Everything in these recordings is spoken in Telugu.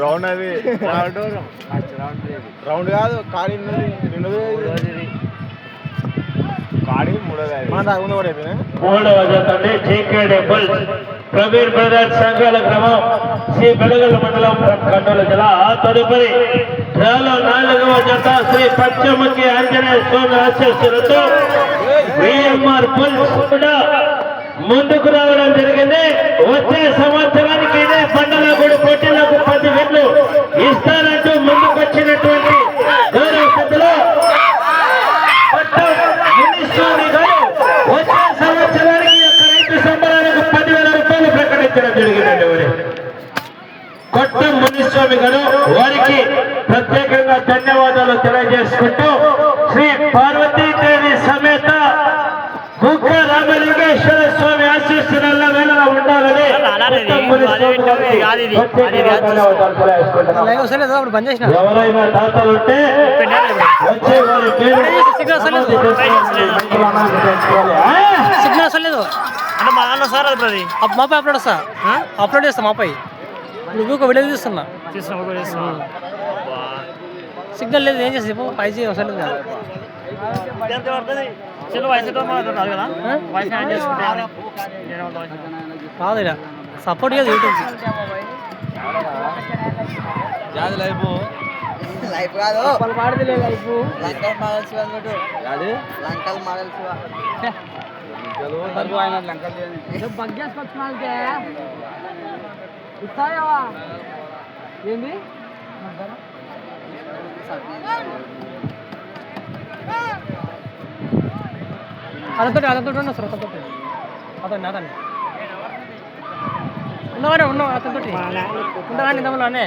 రౌండ్ అది. రౌండ్ రౌండ్ కాదు కాడి రెండోది కాడి మూడోది అది. మన దాకా కూడా అయిపోయినా మూడవ జతండి జీకేడి బుల్స్ ప్రవీణ్ బ్రదర్స్ సంఘాల క్రమం. శ్రీ బెడగల మండలం కర్నూలు జిల్లా ఆ తదుపరి డ్రాలో నాలుగవ జత శ్రీ పంచముఖి ఆంజనేయ స్వామి ఆశీస్సులతో విఎంఆర్ బుల్స్ కూడా ముందుకు రావడం జరిగింది. వచ్చే సంవత్సరానికి ఇదే బండల గుడి మునిస్వామి గారు వారికి ప్రత్యేకంగా ధన్యవాదాలు తెలియజేసుకుంటూ శ్రీ పార్వతీదేవి సమేత ముఖ రామలింగేశ్వర స్వామి ఆశీస్సుల వేళ ఉండాలని అప్పుడు ఎవరైనా దాతలుంటే వచ్చే వారి పేరు సిగ్నల్ వస్తలేదు. అంటే మా అన్న సార్ అది ప్రది అప్- మాపై అప్లోడ్ వస్తా అప్లోడ్ చేస్తా మాపై నువ్వు ఒక వీడియో ఒక చేసిన సిగ్నల్ లేదు ఏం చేసి ఫైవ్ జీ కదా. వయసు మాట్లాడుతున్నారు కదా? ఇలా సపోర్ట్ చేయదు యూట్యూబ్ లైఫ్. కాదు. పాడదిలే లైఫ్. లంకల్ మగల్ శివ లంకల్ మగల్ శివ. బగ్గేసుకొచ్చిన ఇస్తాయా ఏంది? అదంతో అదంతో ఉన్నా సార్ అతనితో అతను అతన్ని ఉన్నవానే ఉన్నావు? అతనితో ఉండగానే ఇంతమందిలోనే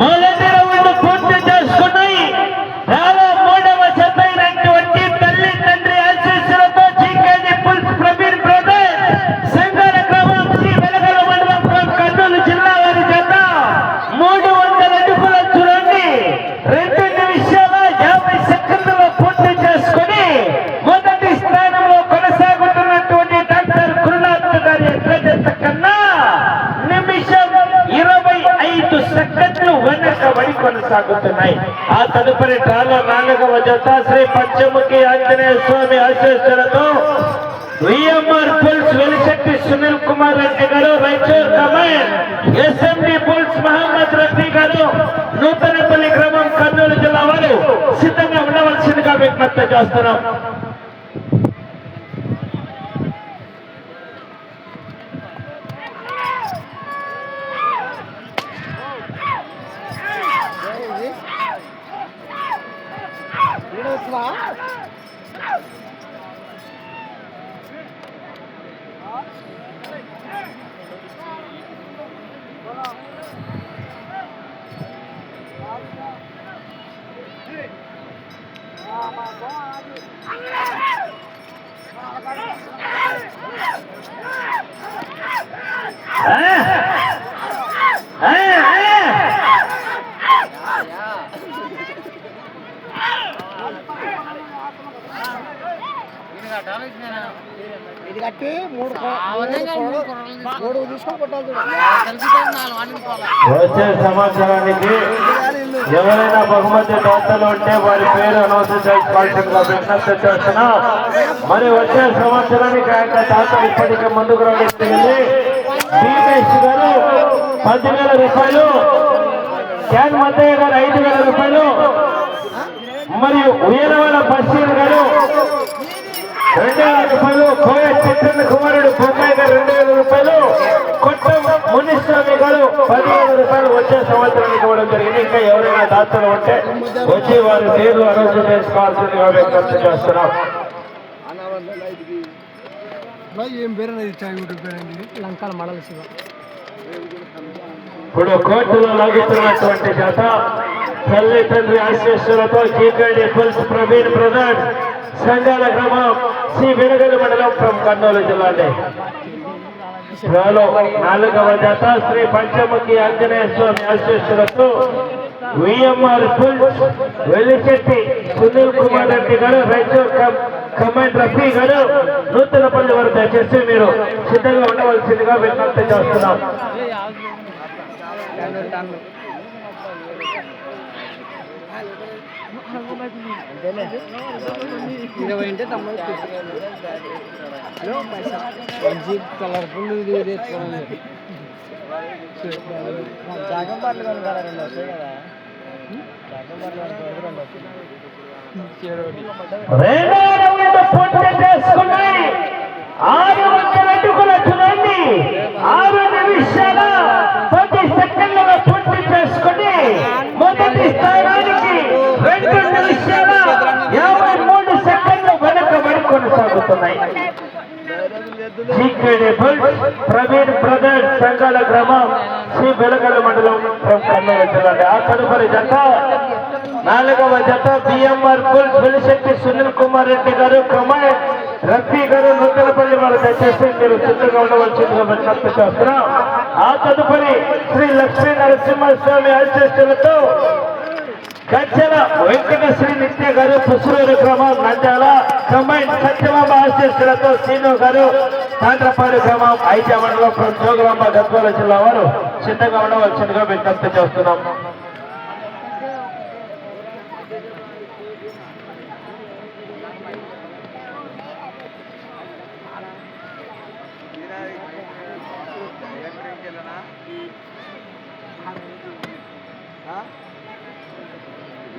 మొదటి రౌండ్ పూర్తి చేసుకున్నాయి చాలా మూడవ జత అయినటువంటి తల్లి తండ్రి ఆశీస్సులతో జీకేజీ పుల్స్ ప్రవీణ్ బ్రదర్ సంగార గ్రామం శ్రీ వెలగల మండలం ఫ్రమ్ కర్నూలు జిల్లా వారి జత మూడు వందల అడుగుల చూడండి రెండు నిమిషాల యాభై సెకండ్లలో పూర్తి చేసుకుని మొదటి స్థానంలో కొనసాగుతున్నటువంటి డాక్టర్ గురునాథ్ గారి ఎట్ల జత కన్నా నిమిషం ఇరవై ఐదు సెకండ్లు వెనకబడి కొనసాగుతున్నాయి ఆ తదుపరి డ్రాలో నాలుగవ జత శ్రీ పంచముఖి ఆంజనేయ స్వామి ఆశీస్సులతో విఎంఆర్ పుల్స్ వెలిశెట్టి సునీల్ కుమార్ రెడ్డి గారు రైచూర్ కమాండ్ ఎస్ఎండి పుల్స్ మహమ్మద్ రఫీ గారు నూతనపల్లి గ్రామం కర్నూలు జిల్లా వారు సిద్ధంగా ఉండవలసిందిగా విజ్ఞప్తి చేస్తున్నాం. ఆ, ఆ. ఇది కట్టి మూడు మూడు తీసుకొని కొట్టాలి వచ్చే సంవత్సరానికి ఎవరైనా బహుమతి దాతలు ఉంటే వారి పేరు అనౌన్స్ చేసుకోవాల్సిందిగా విజ్ఞప్తి చేస్తున్నా. మరి వచ్చే సంవత్సరానికి ఆ యొక్క దాత ఇప్పటికే ముందుకు రావడానికి గారు పదివేల రూపాయలు. క్యాన్ మద్దయ్య గారు ఐదు వేల రూపాయలు. మరియు వీరవాడ బషీర్ గారు రెండు వేల రూపాయలు కోయ చిత్రన్న కుమారుడు బొమ్మాయి గారు రెండు వేల రూపాయలు కొట్టం మునిస్వామి గారు పదివేల రూపాయలు వచ్చే సంవత్సరానికి ఇవ్వడం జరిగింది. ఇంకా ఎవరైనా దాతలు ఉంటే వచ్చి వారి పేరు అనౌన్స్ చేసుకోవాల్సిందిగా విజ్ఞప్తి చేస్తున్నాం. ఏం పేరు యూట్యూబ్ పేరు అండి లంకాల మడల శివ. ఇప్పుడు కోర్టులో లాగుతున్నటువంటి జత తల్లి తండ్రి ఆశీస్సులతో పుల్స్ ప్రవీణ్ బ్రదర్స్ సంఘాల గ్రామం శ్రీ వినగల మండలం ఫ్రమ్ కర్నూలు జిల్లా అండి నాలుగవ జత శ్రీ పంచముఖి ఆంజనేయ స్వామి ఆశీస్సులతో VMR bulls Velishetti Sunil Kumar Reddy garu Raichur command Rafi garu నూతనపల్లి వారు దయచేసి మీరు సిద్ధంగా ఉండవలసిందిగా విజ్ఞప్తి చేస్తున్నాం. ఇరవై ఉంటే తమ్ముడు మంచి కలర్ఫుల్ ఇది తెచ్చుకోవాలి జాగం పాటలు కొనుక్కోవాలి రెండు వస్తాయి కదా జాగం పాటలు కొనుక్కోవాలి రెండు వస్తాయి చేసుకున్నాయి ఆరు వందల అడుగుల చూడండి ఆరు నిమిషాల పది సెకండ్ల పూర్తి చేసుకుని మొదటి స్థాయి రెండు నిమిషాల యాభై మూడు సెకండ్లు వెనకబడి కొనసాగుతున్నాయి చీకడేబుల్ ప్రవీణ్ బ్రదర్ సంఘాల గ్రామం శ్రీ బెలగల మండలం from కర్నూలు జిల్లా ఆ తదుపరి జత నాలుగవ జత బిఎంఆర్ ఫుల్ వెలిశెట్టి సునీల్ కుమార్ రెడ్డి గారు కుమార్ రఫీ గారు నూతనపల్లి వారు దయచేసి మీరు సిద్ధంగా ఉండవలసిందిగా విజ్ఞప్తి చేస్తున్నాం. ఆ తదుపరి శ్రీ లక్ష్మీ నరసింహస్వామి ఆశీస్సులతో గజ్జల వెంకటశ్రీ నిత్య గారు పుసూరు క్రమం నంద్యాల కంబైన్ సత్యమామ ఆశీస్సులతో శ్రీను గారు తాండ్రపాడు గ్రామం ఐజా మండలం from జోగులాంబ గద్వాల జిల్లా వారు సిద్ధంగా ఉండవలసిందిగా విజ్ఞప్తి చేస్తున్నాం Huh?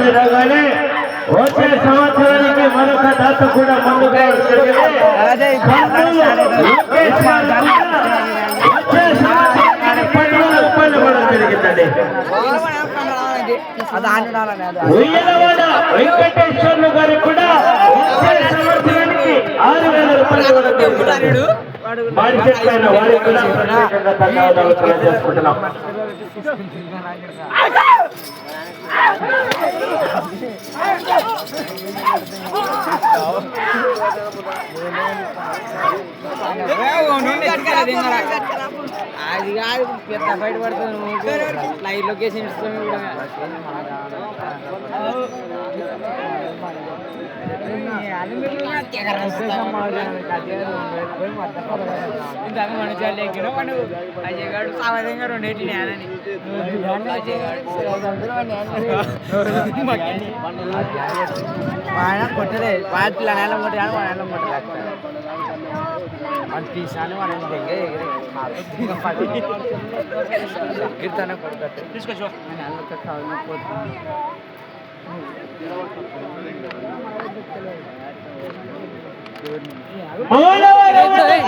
విధంగానే వచ్చే సంవత్సరానికి మరొక దాత కూడా ముందుగా వచ్చే సంవత్సరానికి జరిగిందండి ఉయ్యలవాడ వెంకటేశ్వర్లు గారికి కూడా వచ్చే సంవత్సరానికి ఆరు వేల రూపాయలు ఇవ్వడం కూడా ప్రత్యేకంగా ధన్యవాదాలు తెలియజేసుకుంటున్నాం అది కాదు పెద్ద బయట పడుతుంది లైవ్ లొకేషన్ ఇస్తాము కూడా ఇంతకు మన చాలు ఎక్కిన పండు అజయ్ గారు సావధంగా రెండేటి నేనని ఆయన కొట్టలే వాటి నెల కొట్టాను మా నెల కొట్టలేదు అది తీసాను మనం దగ్గర కీర్తన కొడుకట్టు తీసుకొచ్చు మూడవ రౌండ్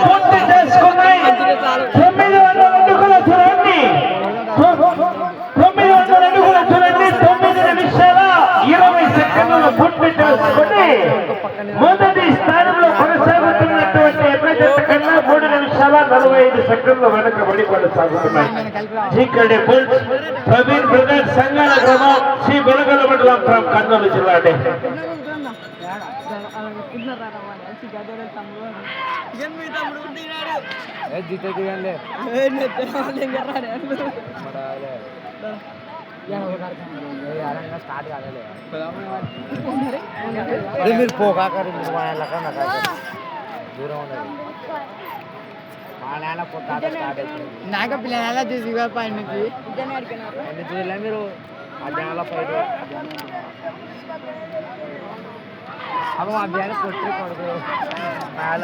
పూర్తి చేసుకున్నాయి తొమ్మిది వందల అడుగుల చూడండి తొమ్మిది వందల అడుగుల చూడండి తొమ్మిది నిమిషాల ఇరవై సెకండ్లు పూర్తి చేసుకుని మొదటి స్థానంలో కొనసాగుతున్నటువంటి ఎప్పుడైతే కన్నా మూడు ఇరవై ఐదు సెకండ్ల వెనకబడి కొనసాగుతున్నాయి చీకటి బుల్స్ ప్రవీణ్ బ్రదర్ సంఘాల గ్రామం శ్రీ వెలగల మండలం ఫ్రం కర్నూలు జిల్లా అండి స్టార్ట్ కాలే మీరు పోకాకరి దూరం ఉన్నది మా నాన్న పొట్టాట స్టార్ట్ అవుతుంది నాకు పిల్లల చూసి పైన నుంచి ఎన్ని చూడలే మీరు మధ్యాహ్నంలో ఫైట్ అప్పుడు మా బియ్యాన్ని కొట్టి కొడుకు మేళ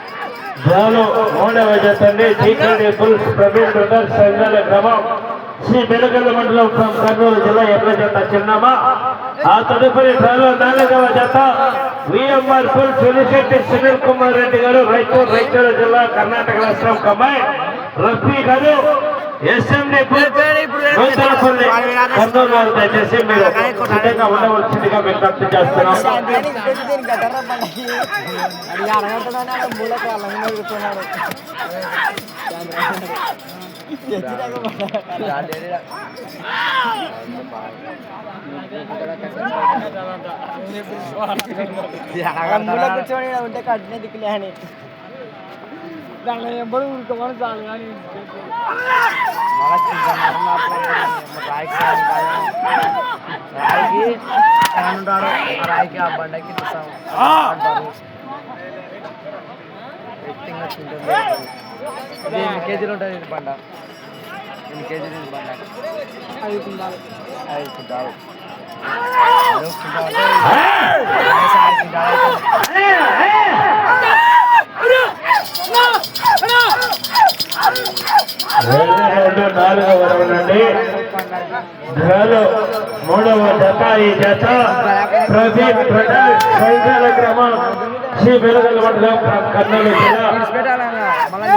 కలిపి జాలో మూడవ జతండి చీకటి బుల్స్ ప్రవీణ్ బ్రదర్స్ సంఘాల క్రమం శ్రీ బెలగల్ల మండలం ఫ్రమ్ కర్నూలు జిల్లా ఎర్ర జత చిన్నమ్మ ఆ తదుపరి డ్రాలో నాలుగవ జత. విఎంఆర్ బుల్స్ వెలిశెట్టి సునీల్ కుమార్ రెడ్డి గారు రైతూరు రైతుల జిల్లా కర్ణాటక రాష్ట్రం కమ్మాయి రఫీ గారు కర్నూలు వారు దయచేసి మీరు సిద్ధంగా ఉండవలసిందిగా విజ్ఞప్తి చేస్తున్నాం. కూర్చొని ఉంటే కట్టిన దిక్కులే అని. దాంట్లో ఎప్పుడు ఉడకమని చాలు కానీ రాయికి ఉంటాడు రాయికి ఆ బండకి ఎన్ని కేజీలు ఉంటుంది ఇది బండ ఎన్ని కేజీలు ఇది బండ ఐదు కుంటాలు ఐదు కుంటాలు ఐదు కుంటాలు అంటే ఆరు కుంటాలు అవుతుంది. రెండు నాలుగవ రౌండ్ అండి ధ్వలో మూడవ జత ఈ జత ప్రదీప్ ప్రజల్ సైకాల క్రమం శ్రీ వెలుగల మండలం కర్నూలు జిల్లా పెట్టాలన్నా మళ్ళీ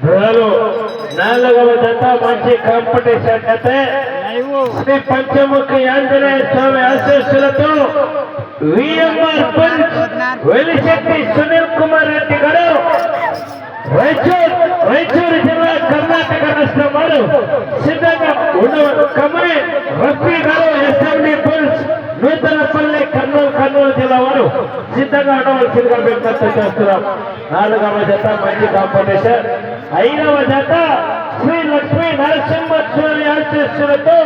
ధ్వలో నాలుగవ జత మంచి కాంపిటీషన్ అయితే శ్రీ పంచముఖి ఆంజనేయ స్వామి ఆశీస్సులతో విఎంఆర్ పంచ్ వెలిశెట్టి సునీల్ కుమార్ రెడ్డి గారు రైచూర్ రైచూరు జిల్లా కర్ణాటక రాష్ట్రం వారు సిద్ధంగా ఉన్న కమై రఫీ గారు ఎస్ఎండి పుల్స్ నూతనపల్లి కర్నూలు కర్నూలు జిల్లా వారు సిద్ధంగా ఉండవలసిందిగా ఖర్చు చేస్తున్నాం. నాలుగవ జత మంచి కాంపిటీషన్ ఐదవ జత శ్రీ లక్ష్మీ నరసింహస్వామి ఆశీస్సులతో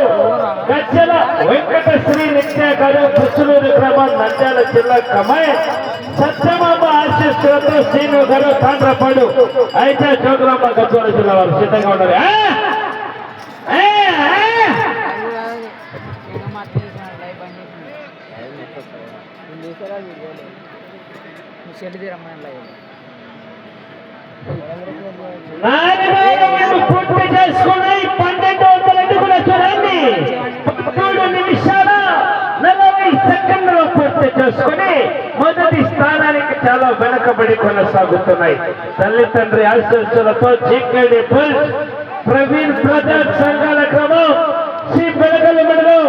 గచ్చల వెంకట శ్రీ నిత్య గారు పుచ్చులూరు గ్రామం నంద్యాల జిల్లా కమాయ్. సత్యమామ ఆశీస్సులతో శ్రీను గారు తాండ్రపాడు. అయితే జోగులమ్మ గద్వాల జిల్లా వారు సిద్ధంగా ఉండాలి. ఆ! చెల్లిది ఆ! పూర్తి పన్నెండు వందల అడుగుల చూడండి నిమిషాల నలభై సెకండ్లు పూర్తి చేసుకుని మొదటి స్థానానికి చాలా వెనకబడి కొనసాగుతున్నాయి తల్లి తండ్రి ఆశీస్సులతో చిక్కడి ప్రవీణ్ బ్రదర్ సంఘాల క్రమం శ్రీ బెడగల మండలం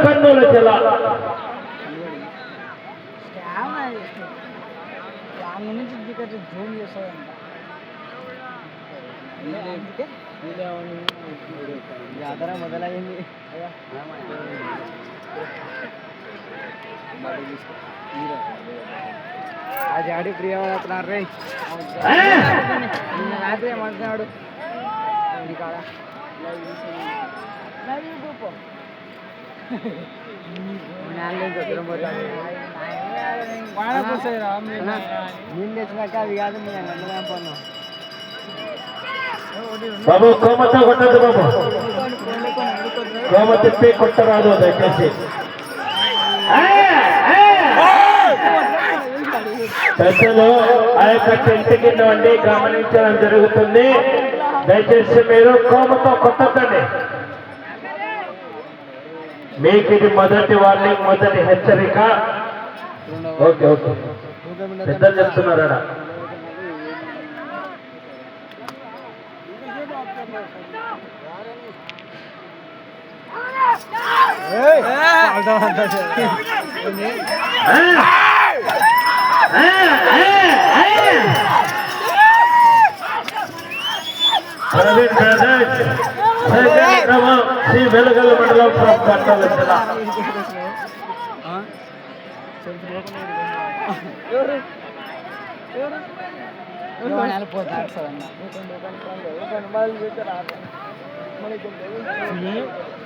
కర్నూలు జిల్లా దిగట్టు జూమ్ చేస్తాడంట. జాతర మొదలైంది అది ఆడి ప్రియమవుతున్నారు రే. ఆ! నిన్న రాత్రి ఏమంటున్నాడు? కాడ? నేను తెచ్చినాక అవి బాబు కోమతో కొట్టదు బాబు. కోమ తిప్పి కొట్టరాదు దయచేసి. పెద్దలు ఆ యొక్క టెంట్ కింద ఉండి గమనించడం జరుగుతుంది. దయచేసి మీరు కోమతో కొట్టద్దండి. మీకు ఇది మొదటి వార్నింగ్ మొదటి హెచ్చరిక. Okay okay. పెద్దలు చెప్తున్నారా ప్రవీణ్ బ్రదర్స్ శ్రీ వెలుగల మండలం ఫ్రమ్ జిల్లా.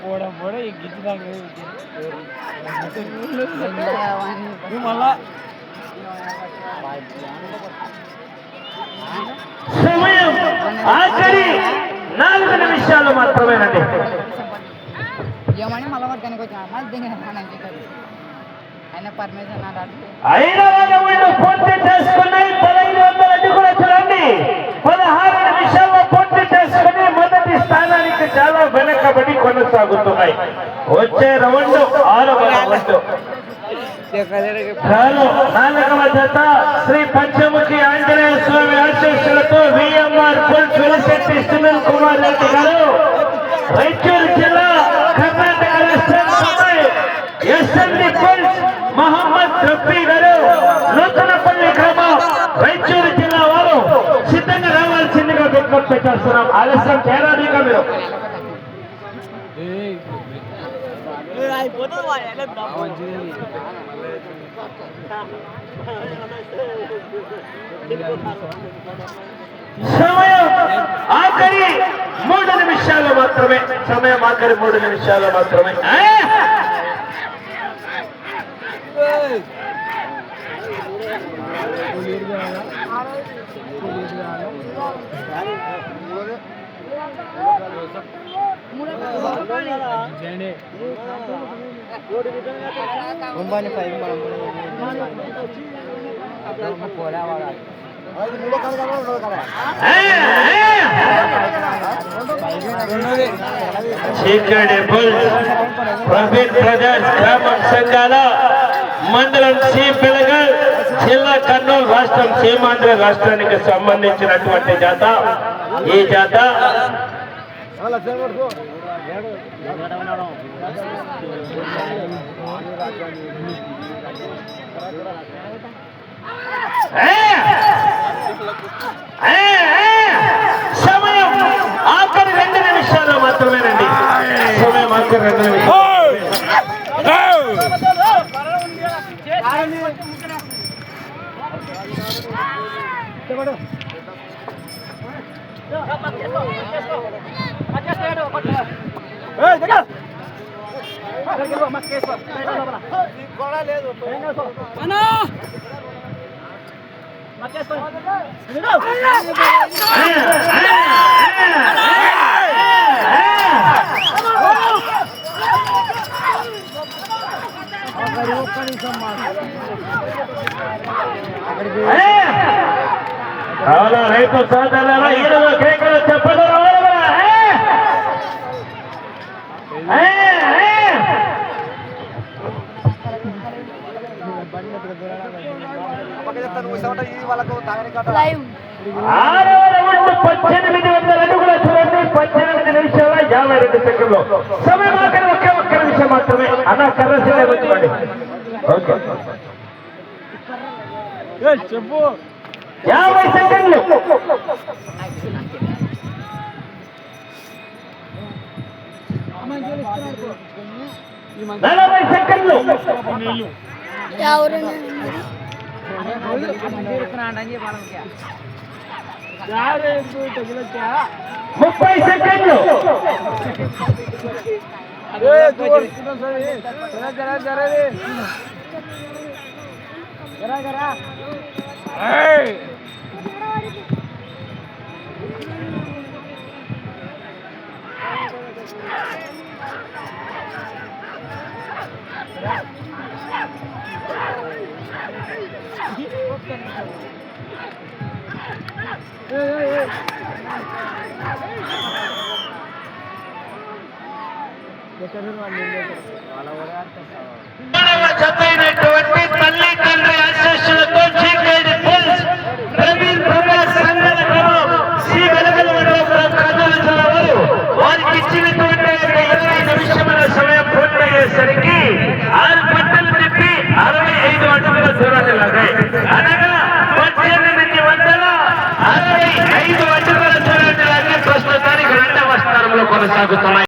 పోవడం కూడా ఈ గిట్టి మళ్ళా సమయం ఆఖరి నాలుగు నిమిషాలు మాత్రమేనండి ఏమని మళ్ళీ వర్గానికి వచ్చా మళ్ళీ దిగిన పూర్తి చేసుకున్నాయి. పదహైదు వందల చూడండి. పదహారు నిమిషాల్లో పూర్తి చేసుకుని మొదటి స్థానానికి చాలా వెనకబడి కొనసాగుతున్నాయి. వచ్చే రౌండ్ ఆరవ రౌండ్. చాలు. నాలుగవ జత శ్రీ పంచముఖి ఆంజనేయ స్వామి ఆశీస్సులతో విఎంఆర్ సునీల్ కుమార్ రెడ్డి గారు. రాయచూరు జిల్లా కర్ణాటక రాష్ట్రం ఎస్ఎండి పుల్స్ మహమ్మద్ రఫీ గారు నూతనపల్లి గ్రామం రాయచూరు జిల్లా వారు సిద్ధంగా రావాల్సిందిగా విజ్ఞప్తి చేస్తున్నాం ఆలస్యం చేరాదిగా మీరు అయిపోతుంది వాడు ఎలా సమయం ఆఖరి మూడు నిమిషాలు మాత్రమే సమయం ఆఖరి మూడు నిమిషాలు మాత్రమే ఆ! ఉంబని పైకి మనం ప్రవీణ్ బ్రదర్స్ గ్రామం సంఘాల మండలం సి పిలగల్ జిల్లా కర్నూలు రాష్ట్రం సీమాంధ్ర రాష్ట్రానికి సంబంధించినటువంటి జాత ఈ జాత సమయం ఆఖరి రెండు నిమిషాలు మాత్రమేనండి సమయం ఆఖరి రెండు నిమిషాలు అవునా రైతు సోదరులారా ఈరోజు కేకలు చెప్పడం ఆరవ రౌండ్ పద్దెనిమిది వందల అడుగుల చూడండి పద్దెనిమిది నిమిషాల యాభై రెండు సెకండ్లు. సమయం ఆఖరి ఒకే ఒక్క నిమిషం మాత్రమే. అన్న కర్రసీనే వచ్చుకోండి ఓకే. చెప్పు. యాభై సెకండ్లు. నలభై సెకండ్లు. ముప్పై సెకండ్లు మూడవ జతైనటువంటి తల్లి తండ్రి ఆశీస్సులతో చీకటి పుల్స్ ప్రవీణ్ ప్రకాష్ సంఘాల క్రమం శ్రీ వెలగల మండలం కర్నూలు జిల్లా వారు వారికి ఇచ్చినటువంటి యొక్క ఇరవై నిమిషముల సమయం ఆరు పంటలు తిప్పి అరవై ఐదు అడుగుల దూరాలు లాగాయి. అనగా పద్దెనిమిది వందల అరవై ఐదు అడుగుల దూరాన్ని ప్రస్తుతానికి రెండవ స్థానంలో కొనసాగుతున్నాయి.